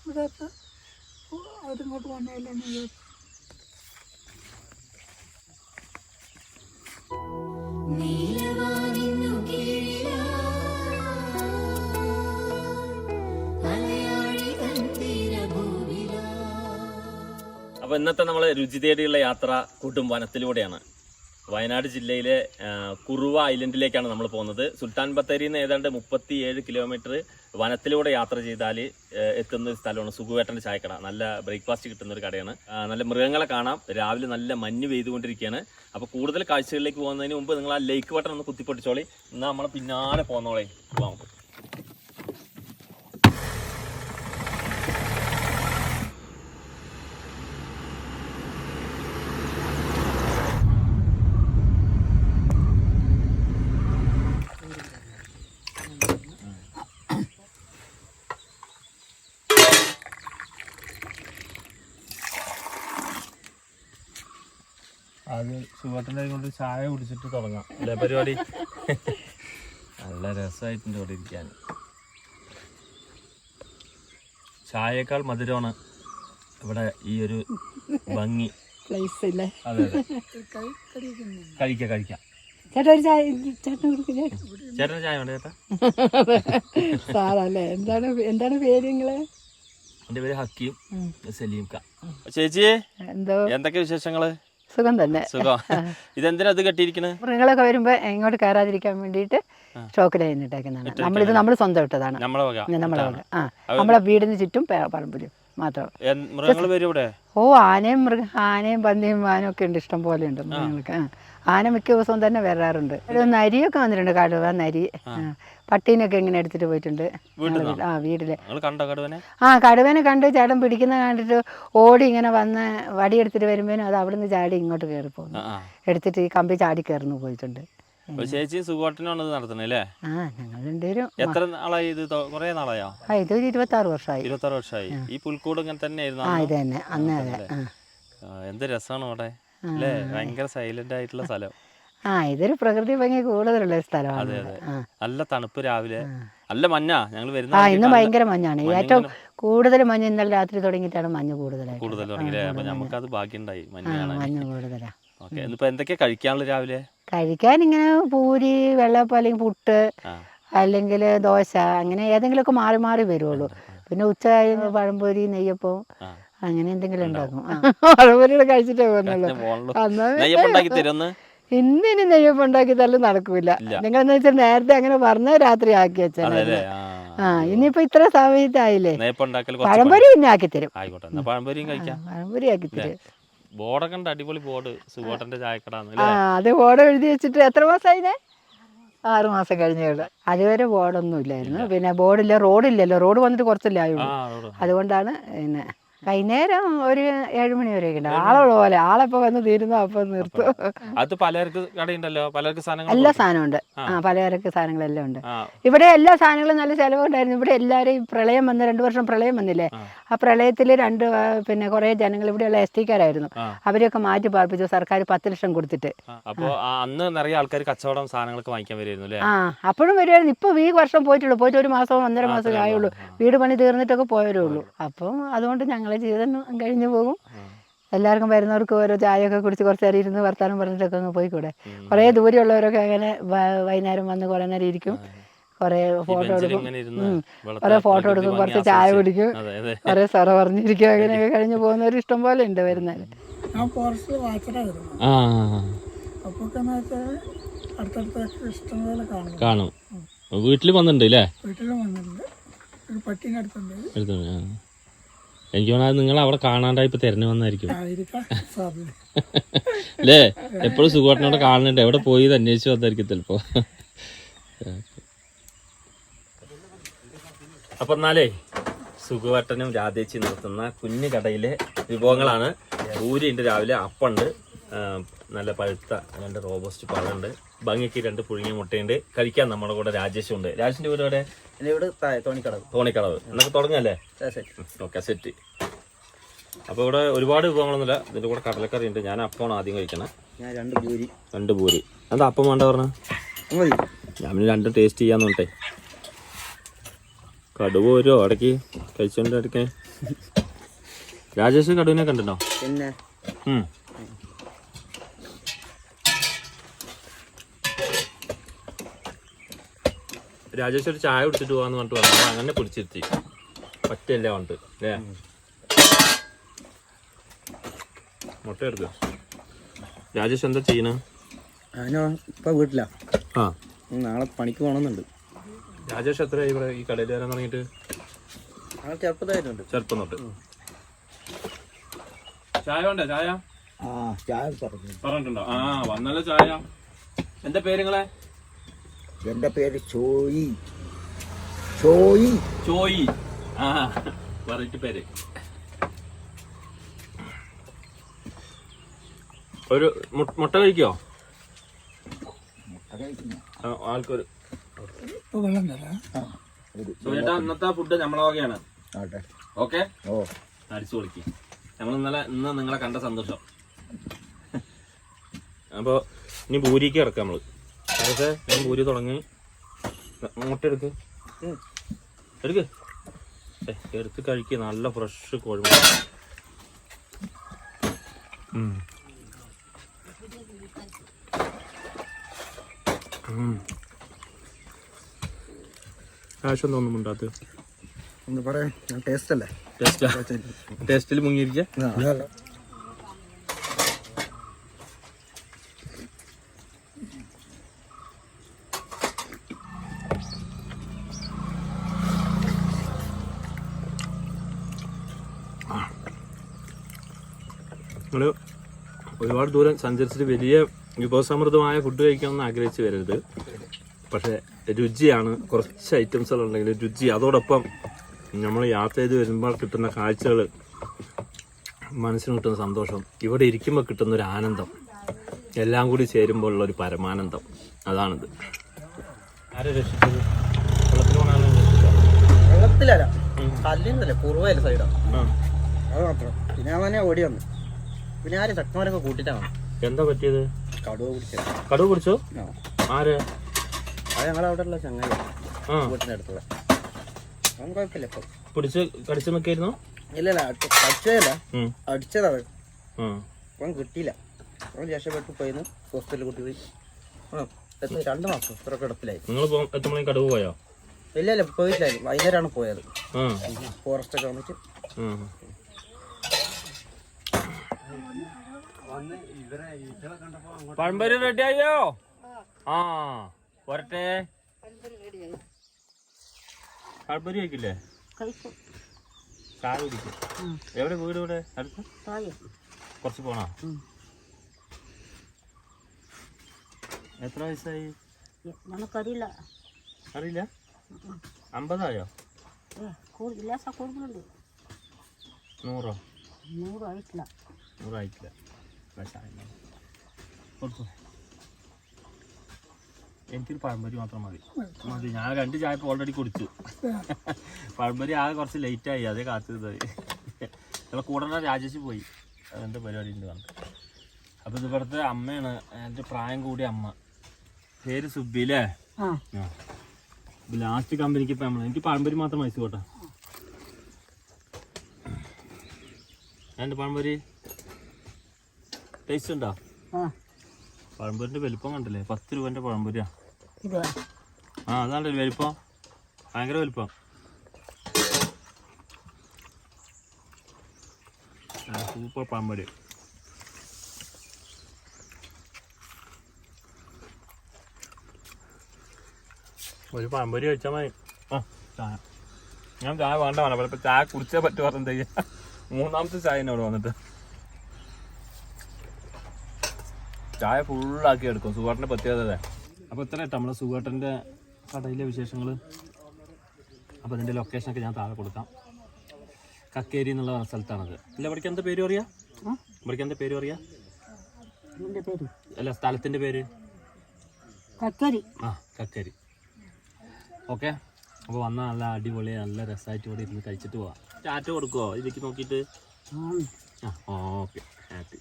ഇവിടെയൊക്കെ അവരിങ്ങോട്ട് വന്നതല്ലേ അപ്പോൾ ഇന്നത്തെ നമ്മളെ രുചി തേടിയുള്ള യാത്ര കൂട്ടും വനത്തിലൂടെയാണ് വയനാട് ജില്ലയിലെ കുറുവ ഐലൻഡിലേക്കാണ് നമ്മൾ പോകുന്നത്. സുൽത്താൻ ബത്തേരി നിന്ന് ഏതാണ്ട് മുപ്പത്തി ഏഴ് കിലോമീറ്റർ വനത്തിലൂടെ യാത്ര ചെയ്താൽ എത്തുന്ന ഒരു സ്ഥലമാണ് സുഖുവേട്ടന്റെ ചായക്കട. നല്ല ബ്രേക്ക്ഫാസ്റ്റ് കിട്ടുന്ന ഒരു കടയാണ്. നല്ല മൃഗങ്ങളെ കാണാം. രാവിലെ നല്ല മഞ്ഞ് പെയ്തുകൊണ്ടിരിക്കുകയാണ്. അപ്പോൾ കൂടുതൽ കാഴ്ചകളിലേക്ക് പോകുന്നതിന് മുമ്പ് നിങ്ങൾ ആ ലേക്ക് വട്ടൻ ഒന്ന് കുത്തിപ്പൊട്ടിച്ചോളി. എന്നാൽ നമ്മളെ പിന്നാലെ പോകുന്നോളേ പോവാം. അത് സുഖത്തിന്റെ കൊണ്ട് ചായ കുടിച്ചിട്ട് തുടങ്ങാം. അല്ലേ പരിപാടി? നല്ല രസമായിട്ടുണ്ട് ഇവിടെ ഇരിക്കാൻ. ചായയേക്കാൾ മധുരമാണ് ഇവിടെ ഈ ഒരു ഭംഗി. പ്ലേസ് ഇല്ലേ അതെ അതെ. കഴിക്കാം കഴിക്കാം. ചേട്ടാ ഒരു ചായ ചേട്ടൻ കൊടുക്കില്ലേ ചേട്ടന് ചായ വേണ്ട ചേട്ടാ. സാറല്ലേ? എന്താണ് എന്താണ് പേര് നിങ്ങൾ? എന്റെ പേര് ഹക്കീം സലീം ചേച്ചി എന്തോ? എന്തൊക്കെ വിശേഷങ്ങൾ? സുഖം തന്നെ. സുഖം. ഇതെന്തിനാ അത് കെട്ടിയിരിക്കുന്നത് മൃഗങ്ങളൊക്കെ വരുമ്പോ ഇങ്ങോട്ട് കയറാതിരിക്കാൻ വേണ്ടിയിട്ട് ഷോക്കിൽ ഇട്ടേക്കുന്നതാണ് നമ്മളിത് നമ്മൾ സ്വന്തം ഇട്ടതാണ്. നമ്മളെ വക. നമ്മളെ വക. ആ. നമ്മളെ വീടിന് ചുറ്റും പറമ്പിലും. മാത്രം. മൃഗങ്ങൾ വരും ഇവിടെ ഓ ആനയും മൃഗ ആനയും പന്നിയും മാനും ഒക്കെ ഉണ്ട് ഇഷ്ടം പോലെ ഉണ്ട് മൃഗങ്ങൾക്ക്. ആന മിക്ക ദിവസവും തന്നെ വരാറുണ്ട്. ഒരു നരിയൊക്കെ വന്നിട്ടുണ്ട് കടുവ നരി. പട്ടീനൊക്കെ ഇങ്ങനെ എടുത്തിട്ട് പോയിട്ടുണ്ട്. ആ വീട്ടിൽ. ആ കടുവേനെ കണ്ട് ചേട്ടൻ പിടിക്കുന്ന കണ്ടിട്ട് ഓടി ഇങ്ങനെ വന്ന് വടിയെടുത്തിട്ട് വരുമ്പോഴും അത് അവിടുന്ന് ചാടി ഇങ്ങോട്ട് കയറി പോകുന്നു എടുത്തിട്ട് ഈ കമ്പി ചാടി കയറുന്നു പോയിട്ടുണ്ട്. ചേച്ചിയും സുഖോട്ടനാണ് ഇത് നടത്തുന്നത് അല്ലേ? ആ ഞങ്ങൾ രണ്ടുപേരും എത്ര നാളായി ഇത് കുറേ നാളായോ? ആ ഇതൊരു ഇരുപത്താറ് വർഷമായി. ഇരുപത്താറ് വർഷമായി. ഈ പുൽക്കൂട് ഇങ്ങനെ തന്നെ ആ ആയിരുന്നു ഇത് തന്നെ. അന്നേ അതെ. ആ. ആ, എന്ത് രസമാണ് അവിടെ. അല്ലേ? ഭയങ്കര സൈലന്റ് ആയിട്ടുള്ള സ്ഥലം. ആ ഇതൊരു പ്രകൃതി ഭംഗി കൂടുതലുള്ള സ്ഥലമാണ്. അതെ അതെ. നല്ല തണുപ്പ് രാവിലെ. നല്ല മഞ്ഞാ. ഞങ്ങൾ വരുന്ന ആ ഇന്ന് ഭയങ്കര മഞ്ഞാണ്. ഏറ്റവും കൂടുതൽ മഞ്ഞ് ഇന്നലെ രാത്രി തുടങ്ങിയിട്ടാണ് മഞ്ഞ് കൂടുതൽ കൂടുതൽ തുടങ്ങി അപ്പൊ നമുക്കത് ഭാഗ്യണ്ടായി മഞ്ഞ് ആ മഞ്ഞ് കൂടുതലാ. ഓക്കെ ഇന്നിപ്പോ എന്തൊക്കെയാ കഴിക്കാനുള്ള രാവിലെ? കഴിക്കാൻ ഇങ്ങനെ പൂരി വെള്ളപ്പം അല്ലെങ്കിൽ പുട്ട് അല്ലെങ്കിൽ ദോശ അങ്ങനെ ഏതെങ്കിലുമൊക്കെ മാറി മാറി വരുള്ളൂ. പിന്നെ ഉച്ച കഴിഞ്ഞ് പഴംപൊരി നെയ്യപ്പം അങ്ങനെ എന്തെങ്കിലും ഉണ്ടാക്കും. പഴംപൊരിയുടെ കഴിച്ചിട്ടേ പോകുന്നുള്ളൂ. ഇന്നിനി നെയ്യപ്പം ഉണ്ടാക്കി തരുമെന്ന് ഇന്ന്? ഇനി നെയ്യപ്പം ഉണ്ടാക്കി തല്ലും നടക്കൂല. നിങ്ങൾ എന്ന് വെച്ചാൽ നേരത്തെ അങ്ങനെ പറഞ്ഞ രാത്രി ആക്കി വെച്ചാൽ ആ ഇനിയിപ്പോ ഇത്ര സമയത്തായില്ലേ? പഴംപൊരി പിന്നെ ആക്കി തരും. പഴംപൊരി ആക്കി തരും. ബോർഡൊക്കെ ഉണ്ട് അടിപൊളി ബോർഡ് സുഗോട്ടന്റെ ചായക്കട അത് ബോർഡ് എഴുതി വെച്ചിട്ട് എത്ര മാസമായില്ലേ ആറ് മാസം കഴിഞ്ഞേ ഉള്ളൂ. അതുവരെ ബോർഡൊന്നും ഇല്ലായിരുന്നു പിന്നെ ബോർഡില്ല റോഡില്ലല്ലോ. റോഡ് വന്നിട്ട് കുറച്ചല്ലേ ആയുള്ളൂ. അതുകൊണ്ടാണ് പിന്നെ വൈകുന്നേരം ഒരു ഏഴ് മണി വരെ ഉണ്ട് ആളുള്ള പോലെ. ആളെപ്പോ വന്ന് തീരുന്നു അപ്പൊ നിർത്തും. അത് പലർക്കും കടയുണ്ടല്ലോ? സാധനങ്ങൾ എല്ലാ. സാധനവും ഉണ്ട്. ആ. പലചരക്ക് സാധനങ്ങളെല്ലാം ഉണ്ട്. ഇവിടെ എല്ലാ സാധനങ്ങളും നല്ല ചിലവുണ്ടായിരുന്നു. ഇവിടെ എല്ലാരും പ്രളയം വന്ന് രണ്ടു വർഷം പ്രളയം വന്നില്ലേ? ആ. പ്രളയത്തിൽ രണ്ട് പിന്നെ കുറേ ജനങ്ങൾ ഇവിടെയുള്ള എസ് ടിക്കാരായിരുന്നു. അവരെയൊക്കെ മാറ്റി പാർപ്പിച്ചു. സർക്കാർ പത്ത് ലക്ഷം കൊടുത്തിട്ട്. അപ്പോൾ അന്ന് നിറയെ ആൾക്കാർ കച്ചവടം സാധനങ്ങളൊക്കെ വാങ്ങിക്കാൻ വരുമായിരുന്നു അല്ലേ? ആ. അപ്പോഴും വരുമായിരുന്നു. ഇപ്പൊ ഈ വർഷം പോയിട്ടുള്ളൂ. പോയിട്ട് ഒരു മാസം ഒന്നര മാസം ആയുള്ളൂ. വീട് പണി തീർന്നിട്ടൊക്കെ പോയവരേ ഉള്ളൂ. അപ്പം അതുകൊണ്ട് ഞങ്ങളെ ജീവിതം കഴിഞ്ഞു പോകും. എല്ലാവർക്കും വരുന്നവർക്ക് ഓരോ ചായയൊക്കെ കുടിച്ച് കുറച്ച് നേരം ഇരുന്ന് വർത്താനം പറഞ്ഞിട്ടൊക്കെ അങ്ങ് പോയിക്കൂടെ? കുറേ ദൂരെയുള്ളവരൊക്കെ അങ്ങനെ വ- വൈകുന്നേരം വന്ന് കുറേ നേരം ഇരിക്കും. കുറേ ഫോട്ടോ എടുക്കും. കുറെ ഫോട്ടോ എടുക്കും കുറച്ച് ചായ. കുടിക്കും. കുറെ സൊറ പറഞ്ഞിരിക്കും. അങ്ങനെയൊക്കെ കഴിഞ്ഞ് പോകുന്നവർ ഇഷ്ടം പോലെ ഉണ്ട് വരുന്നത്. കാണും. വീട്ടിൽ വന്നിട്ടുണ്ട് അല്ലേ വീട്ടിലും വന്നിട്ടുണ്ട്. ഒരു പട്ടീനെ അടുത്തുണ്ട്. എനിക്ക് തോന്നുന്നത് നിങ്ങൾ അവിടെ കാണാണ്ടായി ഇപ്പൊ തിരഞ്ഞു വന്നായിരിക്കും. അല്ലേ? എപ്പോഴും സുഖോട്ടനോട് കാണുന്നുണ്ട്. എവിടെ പോയി ഇത് അന്വേഷിച്ചു വന്നായിരിക്കും ചിലപ്പോ. അപ്പൊ എന്നാലേ സുഖവട്ടനും രാധേച്ചി നടത്തുന്ന കുഞ്ഞു കടയിലെ വിഭവങ്ങളാണ് പൂരിയുണ്ട് രാവിലെ അപ്പുണ്ട്. നല്ല പഴുത്ത രണ്ട് റോബസ്റ്റ് പഴമുണ്ട്. ഭംഗിക്ക് രണ്ട് പുഴുങ്ങിയ മുട്ടയുണ്ട്. കഴിക്കാൻ നമ്മുടെ കൂടെ രാജേഷും ഉണ്ട്. രാജേഷിന്റെ വീട് എവിടെ? വീട് തോണിക്കടവ്. തോണിക്കടവ്. എന്നൊക്കെ തുടങ്ങല്ലേ? ഓക്കെ സെറ്റ് അപ്പോൾ ഇവിടെ ഒരുപാട് വിഭവങ്ങളൊന്നുമില്ല. ഇതിന്റെ കൂടെ കടലക്കറി ഉണ്ട്. ഞാൻ അപ്പമാണ് ആദ്യം കഴിക്കണം. ഞാൻ രണ്ട് പൂരി. രണ്ട് പൂരി. എന്താ അപ്പം വേണ്ട പറഞ്ഞ? ഞാൻ പിന്നെ രണ്ടും ടേസ്റ്റ് ചെയ്യാന്നുണ്ട് കടുവ് വരുമോ ഇടയ്ക്ക് കഴിച്ചോണ്ട് ഇടയ്ക്ക് രാജേഷ് കടുവിനെ കണ്ടിട്ടോ പിന്നെ? രാജേഷ് ഒരു ചായ കുടിച്ചിട്ട് പോവാന്ന് പറഞ്ഞിട്ട് പറഞ്ഞു അപ്പൊ അങ്ങനെ കുടിച്ചിരുത്തി. പറ്റല്ലേ വന്നിട്ട് അല്ലേ? മുട്ട എടുക്കുക രാജേഷ് എന്താ ചെയ്യണ? ഞാനോ ഇപ്പൊ വീട്ടിലാ. ആ. നാളെ പണിക്ക് പോകണമെന്നുണ്ട് രാജേഷ് എത്ര ഇവിടെ ഈ കടയിൽ വരാൻ തുടങ്ങിയിട്ട്? ചെറുപ്പതായിട്ടുണ്ട്. ചെറുപ്പം തൊട്ട് ചായ വേണ്ടേ? ചായ? ആ ചായ പറഞ്ഞു പറഞ്ഞിട്ടുണ്ടോ? ആ വന്നല്ലോ ചായ. എന്താ പേരുങ്ങളെ എന്റെ പേര് ചോയി. ചോയി. ചോയി. ആ പേര്. ഒരു മുട്ട കഴിക്കോ? ആ, ആൾക്കൊരു ഇപ്പൊ വെള്ളം തരാം. ചേട്ടാ ഇന്നത്തെ ഫുഡ് നമ്മളെ വകയാണ്. ഓക്കെ? ഓ. അടിച്ചു കൊടുക്കി ഞങ്ങൾ ഇന്നലെ ഇന്ന് നിങ്ങളെ കണ്ട സന്തോഷം. അപ്പൊ ഇനി ഭൂരിക്ക് ഇറക്കാം നമ്മൾ. പക്ഷേ ഞാൻ പൂരി തുടങ്ങി. മുട്ട എടുക്ക്. എടുത്ത് കഴിക്കുക നല്ല ഫ്രഷ് കോഴിമുട്ട. ആവശ്യം തോന്നും ഉണ്ടാത്ത് ഒന്ന് പറയാം. ഞാൻ ടേസ്റ്റ് അല്ലേ? ടേസ്റ്റ് ടേസ്റ്റിൽ മുങ്ങിയിരിക്കുക നിങ്ങൾ ഒരുപാട് ദൂരം സഞ്ചരിച്ചിട്ട് വലിയ വിഭവസമൃദ്ധമായ ഫുഡ് കഴിക്കണമെന്ന് ആഗ്രഹിച്ച് വരരുത്. പക്ഷേ രുചിയാണ്. കുറച്ച് ഐറ്റംസുകൾ ഉണ്ടെങ്കിൽ രുചി അതോടൊപ്പം നമ്മൾ യാത്ര ചെയ്ത് വരുമ്പോൾ കിട്ടുന്ന കാഴ്ചകൾ മനസ്സിന് കിട്ടുന്ന സന്തോഷം ഇവിടെ ഇരിക്കുമ്പോൾ കിട്ടുന്ന ഒരു ആനന്ദം എല്ലാം കൂടി ചേരുമ്പോൾ ഉള്ള ഒരു പരമാനന്ദം. അതാണിത്. ആരെ രക്ഷിച്ചത്? വെള്ളത്തിലല്ല. കല്ലിന്നല്ലേ കുറുവല്ല സൈഡാ അത് മാത്രം. പിന്നെ തന്നെ ഓടി വന്നു. പിന്നെ ആരും ശക്തന്മാരൊക്കെ കൂട്ടിട്ടാണ് എന്താ പറ്റിയത്? കടുവ പിടിച്ചത് കടുവ പിടിച്ചോ? ആര്? അത് ഞങ്ങളവിടെ ഉള്ള ചങ്ങായി. ആ. വീട്ടിന്റെ അടുത്തുള്ള. അവൻ കുഴപ്പമില്ല ഇപ്പം. പിടിച്ച് കടിച്ചു നിൽക്കായിരുന്നോ ഇല്ല ഇല്ല. അടിച്ചതാണ് ആ. അവൻ കിട്ടിയില്ല. അവൻ രക്ഷപ്പെട്ടു പോയിന്ന് ഹോസ്പിറ്റലിൽ കൂട്ടി പോയി. എത്ര രണ്ട് മാസം ഇത്ര കിടപ്പിലായി. നിങ്ങൾ എത്തുമ്പോഴേ കടുവ പോയോ? ഇല്ല ഇല്ല പോയിട്ടില്ല. വൈകുന്നേരമാണ് പോയത്. ഫോറസ്റ്റ് ഒക്കെ വന്നിട്ട്. പഴംപൊരി റെഡി ആയോ? ആ പോരട്ടെ പഴംപൊരി കഴിക്കില്ലേ? ചായ കുടിക്കും. എവിടെ? വീട് ഇവിടെ അടുത്ത്? കുറച്ച് പോണോ? എത്ര വയസ്സായി? നമുക്കറിയില്ല. അറിയില്ല? അമ്പതായോ? കൊടുക്കുന്നുണ്ട് നൂറോ? നൂറായിട്ടില്ല. നൂറായിട്ടില്ല. കൊടുത്തു. എനിക്കൊരു പഴംപൊരി മാത്രം മതി. മതി. ഞാൻ രണ്ട് ചായ ഇപ്പോൾ ഓൾറെഡി കുടിച്ചു. പഴംപൊരി ആകെ കുറച്ച് ലേറ്റ് ആയി. അതേ കാത്തിരുന്നത്. നമ്മളെ കൂടെ രാജേഷ് പോയി. അതെന്താ പരിപാടി ഉണ്ട് പറഞ്ഞു. അപ്പോൾ ഇത് ഇവിടുത്തെ അമ്മയാണ്. എന്റെ പ്രായം കൂടിയ അമ്മ. പേര് സുബിലേ ലാസ്റ്റ് കമ്പനിക്ക് ഇപ്പം നമ്മൾ എനിക്ക് പഴംപൊരി മാത്രം മതി കേട്ടോ എന്റെ പഴംപൊരി. ടേസ്റ്റ് ഉണ്ടോ? ആ. പഴംപൊരിന്റെ വലിപ്പം കണ്ടില്ലേ? പത്ത് രൂപന്റെ പഴംപൊരിയാ. ആ അതാണ്ട് വലിപ്പം. ഭയങ്കര വലിപ്പം. സൂപ്പർ പഴംപൊരി. ഒരു പഴംപൊരി കഴിച്ചാൽ മതി. ആ ചായ. ഞാൻ ചായ വേണ്ട വേണം ചായ കുടിച്ചേ പറ്റു പറഞ്ഞ എന്താ മൂന്നാമത്തെ ചായ എന്നോട് വന്നിട്ട്. ചായ ഫുള്ളാക്കി എടുക്കും. സുഖേട്ടന്റെ പ്രത്യേകത അപ്പോൾ ഇത്ര കേട്ടോ നമ്മുടെ സുഖേട്ടന്റെ കടയിലെ വിശേഷങ്ങൾ അപ്പോൾ അതിന്റെ ലൊക്കേഷനൊക്കെ ഞാൻ താഴെ കൊടുക്കാം. കക്കേരി എന്നുള്ള സ്ഥലത്താണത്. അല്ല ഇവിടേക്ക് എന്താ പേര് പറയാ? ഇവിടേക്ക് എന്താ പേര് പേര്? അല്ല സ്ഥലത്തിന്റെ പേര്? കക്കരി. ആ കക്കേരി. ഓക്കെ? അപ്പോൾ വന്നാൽ നല്ല അടിപൊളി നല്ല രസമായിട്ട് ഇവിടെ ഇരുന്ന് കഴിച്ചിട്ട് പോവാം. ചാറ്റ് കൊടുക്കുമോ ഇതിലേക്ക് നോക്കിയിട്ട്. ആ ഓക്കെ. ഹാപ്പി